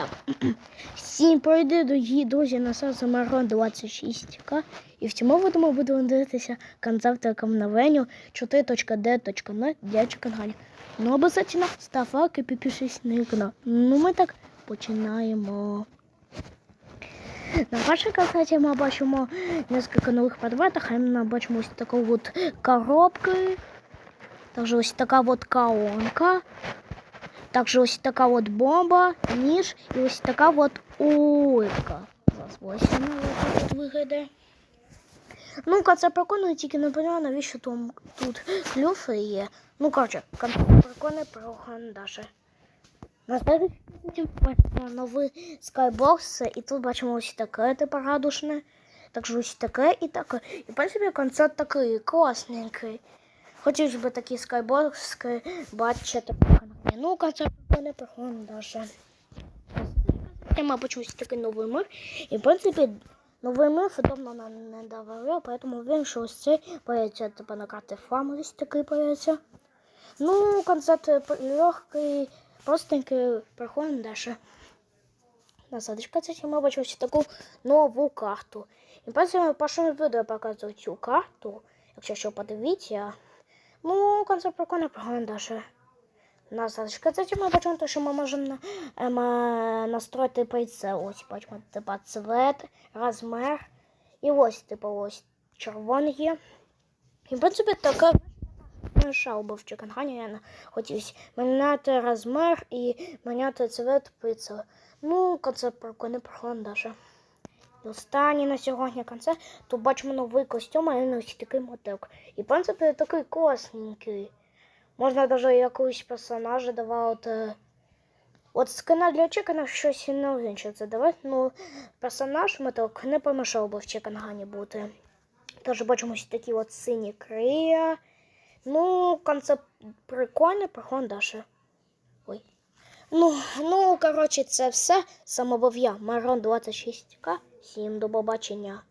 Так. Всім пройди, дорогі друзі, на сайті Марон 26К. І в цьому відео будемо дивитися концепт рекомендованню 4.d.0 для чекангані. Ну, обов'язково став лайк і підпишись на канал. Ну, ми так починаємо. На першій концерті ми бачимо несколько нових предметів, а ми бачимо ось таку от коробки, також ось така от колонка, також ось така от бомба, ніж і ось така от улитка. Зараз ось вона отак от виглядає. Ну, це прикольно, тільки не поняла, навіщо там тут клюші є. Ну, коротше, концерт прикольний про гандаші. Насправді бачимо новий скайбокс, і тут бачимо ось таке типу радушне, також ось таке і таке. І в принципі концерт такий класненький. Хотів би такий скайбокс бачити по каналі. Ну, концерт не приходить даже. Я мабуть, ось такий новий мир. І в принципі новий мир давно нам не давали, поэтому він що ось цей появиться типу на карті фарм ось такий появиться. Ну, концерт легкий, простенький, проходимо далі. На задачка це ми бачимо ось таку нову карту. І потім першому відео показую цю карту, якщо що подивіться. Ну, прикольно, проходимо далі. На задачка це ми бачимо, те, що ми можемо ем, настроїти прицел. Ось бачимо, типа цвет, розмір. І ось, типу, ось червоний є. І, в принципі, таке мішав би в чекангані, міняти розмір і міняти цвет прицел. Ну, прикольний проходить даже. Останній на сьогодні концерт, тут бачимо новий костюм, а він ось такий мотик. І, в принципі, такий класненький. Можна навіть якогось персонажа давати. От скина для чекана щось не інше це давати, ну персонаж моток не помішав би в чекангані бути. Тож бачимо ось такі от сині крия. Ну, концепт прикольний, прохон Даша. Ой. Ну, ну, коротше, це все. Я, Марон 26К. Всім до побачення.